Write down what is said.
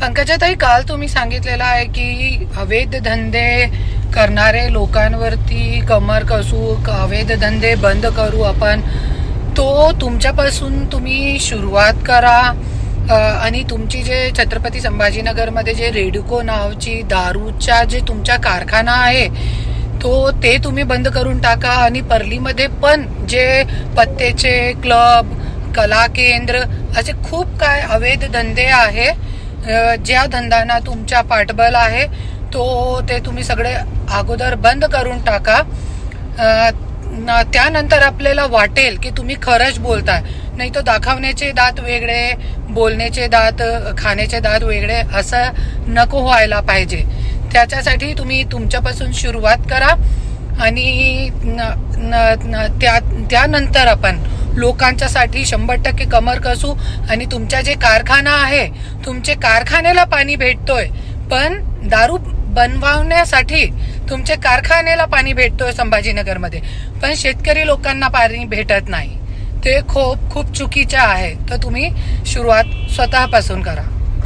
पंकजाताई काल तुम्ही सांगितलेलं आहे की अवैध धंदे करणारे लोकांवरती कमर कसू क- अवैध धंदे बंद करू आपण. तो तुमच्यापासून तुम्ही सुरुवात करा. आणि तुमची जे छत्रपती संभाजीनगरमध्ये जे रेडिको नावची दारूचा जे तुमचा कारखाना आहे तो ते तुम्ही बंद करून टाका. आणि परलीमध्ये पण जे पत्तेचे क्लब कला केंद्र असे खूप काय अवैध धंदे आहे ज्या धंद्यांना तुमच्या पाठबळ आहे तो ते तुम्ही सगळे अगोदर बंद करून टाका. न- त्यानंतर आपल्याला वाटेल की तुम्ही खरंच बोलताय. नाही तर दाखवण्याचे दात वेगळे बोलण्याचे दात खाण्याचे दात वेगळे असं नको व्हायला पाहिजे. त्याच्यासाठी तुम्ही तुमच्यापासून सुरुवात करा आणि न- त्या त्यानंतर आपण लोकांच्यासाठी शंभर टक्के कमर कसू आणि तुमचा जे कारखाना आहे तुमचे कारखान्याला पाणी भेटतोय पण दारू बनवण्यासाठी तुमचे कारखान्याला पाणी भेटतोय संभाजीनगरमध्ये. पण शेतकरी लोकांना पाणी भेटत नाही. ते खूप खूप चुकीचं आहे. तर तुम्ही सुरुवात स्वतःपासून करा.